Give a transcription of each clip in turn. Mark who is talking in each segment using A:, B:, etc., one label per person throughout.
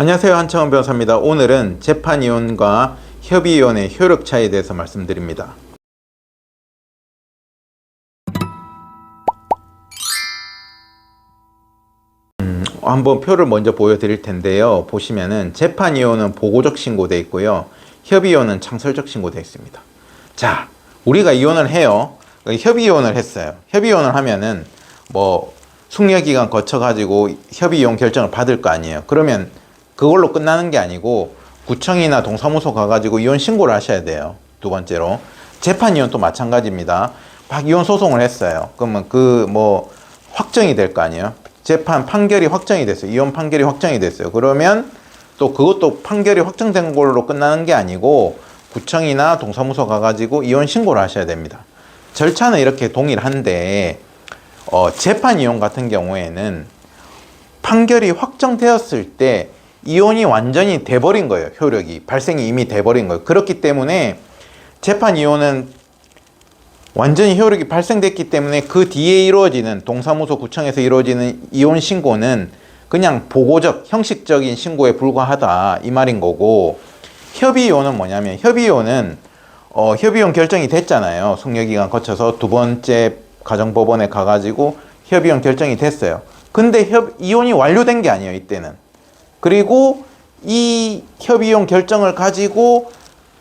A: 안녕하세요 한창원 변호사입니다. 오늘은 재판이온과 협의이온의 효력 차이에 대해서 말씀드립니다. 음, 한번 표를 먼저 보여드릴 텐데요. 보시면은 재판이온은 보고적 신고돼 있고요. 협의이온은 창설적 신고돼 있습니다. 자, 우리가 이혼을 해요. 협의이혼을 했어요. 협의이혼을 하면은 뭐 숙려 기간 거쳐 가지고 협의이혼 결정을 받을 거 아니에요. 그러면 그걸로 끝나는 게 아니고 구청이나 동사무소 가가지고 이혼 신고를 하셔야 돼요. 두 번째로 재판 이혼도 마찬가지입니다. 막 이혼 소송을 했어요. 그러면 그 뭐 확정이 될 거 아니에요. 재판 판결이 확정이 됐어요. 이혼 판결이 확정이 됐어요. 그러면 또 그것도 판결이 확정된 걸로 끝나는 게 아니고 구청이나 동사무소 가가지고 이혼 신고를 하셔야 됩니다. 절차는 이렇게 동일한데 어, 재판 이혼 같은 경우에는 판결이 확정되었을 때 이혼이 완전히 돼버린 거예요. 효력이 발생이 이미 돼버린 거예요. 그렇기 때문에 재판 이혼은 완전히 효력이 발생됐기 때문에 그 뒤에 이루어지는 동사무소 구청에서 이루어지는 이혼 신고는 그냥 보고적 형식적인 신고에 불과하다 이 말인 거고 협의 이혼은 뭐냐면 협의 이혼은 어, 협의 이혼 결정이 됐잖아요. 숙려기간 거쳐서 두 번째 가정법원에 가가지고 협의 이혼 결정이 됐어요. 근데 협 이혼이 완료된 게 아니에요. 이때는 그리고 이 협의용 결정을 가지고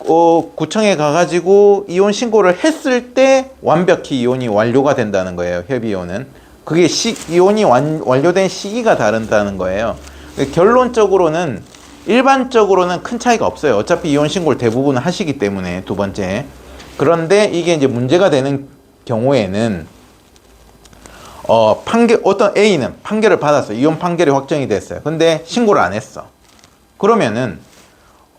A: 어, 구청에 가가지고 이혼 신고를 했을 때 완벽히 이혼이 완료가 된다는 거예요. 협의혼은 그게 시, 이혼이 완, 완료된 시기가 다른다는 거예요. 결론적으로는 일반적으로는 큰 차이가 없어요. 어차피 이혼 신고를 대부분 하시기 때문에 두 번째. 그런데 이게 이제 문제가 되는 경우에는 어, 판결, 어떤 A는 판결을 받았어. 이혼 판결이 확정이 됐어요. 근데 신고를 안 했어. 그러면은,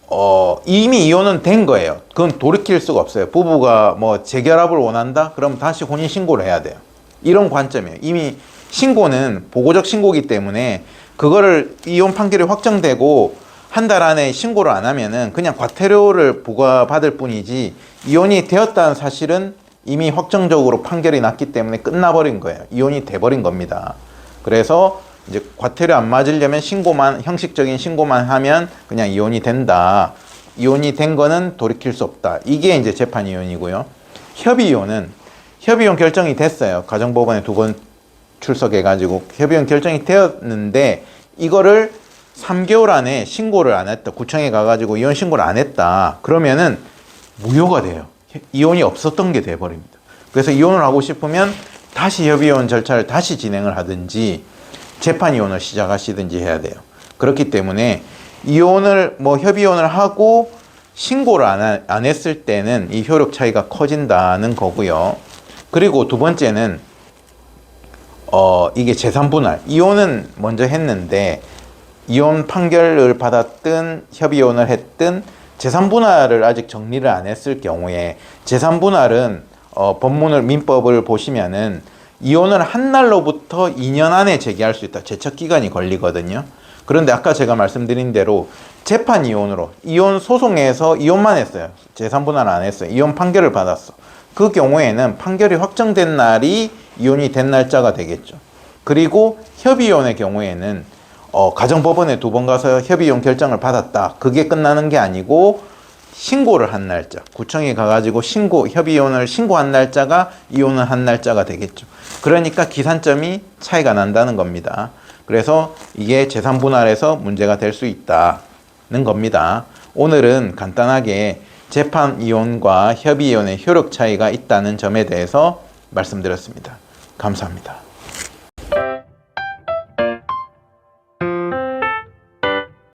A: 어, 이미 이혼은 된 거예요. 그건 돌이킬 수가 없어요. 부부가 뭐 재결합을 원한다? 그럼 다시 혼인 신고를 해야 돼요. 이런 관점이에요. 이미 신고는 보고적 신고기 때문에 그거를 이혼 판결이 확정되고 한 달 안에 신고를 안 하면은 그냥 과태료를 부과받을 뿐이지 이혼이 되었다는 사실은 이미 확정적으로 판결이 났기 때문에 끝나버린 거예요. 이혼이 돼버린 겁니다. 그래서 이제 과태료 안 맞으려면 신고만 형식적인 신고만 하면 그냥 이혼이 된다. 이혼이 된 거는 돌이킬 수 없다. 이게 이제 재판 이혼이고요. 협의 이혼은 협의 이혼 결정이 됐어요. 가정법원에 두 번 출석해 가지고 협의 이혼 결정이 되었는데 이거를 3개월 안에 신고를 안 했다. 구청에 가 가지고 이혼 신고를 안 했다. 그러면은 무효가 돼요. 이혼이 없었던 게 돼버립니다. 그래서 이혼을 하고 싶으면 다시 협의이혼 절차를 다시 진행을 하든지 재판 이혼을 시작하시든지 해야 돼요. 그렇기 때문에 이혼을 뭐 협의이혼을 하고 신고를 안, 하- 안 했을 때는 이 효력 차이가 커진다는 거고요. 그리고 두 번째는 어 이게 재산 분할 이혼은 먼저 했는데 이혼 판결을 받았든 협의이혼을 했든 재산 분할을 아직 정리를 안 했을 경우에 재산 분할은 어, 법문을 민법을 보시면은 이혼을 한 날로부터 2년 안에 제기할 수 있다. 제척 기간이 걸리거든요. 그런데 아까 제가 말씀드린 대로 재판 이혼으로 이혼 소송에서 이혼만 했어요. 재산 분할 안 했어요. 이혼 판결을 받았어. 그 경우에는 판결이 확정된 날이 이혼이 된 날짜가 되겠죠. 그리고 협의이혼의 경우에는 어, 가정법원에 두 번 가서 협의이혼 결정을 받았다. 그게 끝나는 게 아니고 신고를 한 날짜, 구청에 가가지고 신고 협의이혼을 신고한 날짜가 이혼을 한 날짜가 되겠죠. 그러니까 기산점이 차이가 난다는 겁니다. 그래서 이게 재산 분할에서 문제가 될 수 있다는 겁니다. 오늘은 간단하게 재판 이혼과 협의 이혼의 효력 차이가 있다는 점에 대해서 말씀드렸습니다. 감사합니다.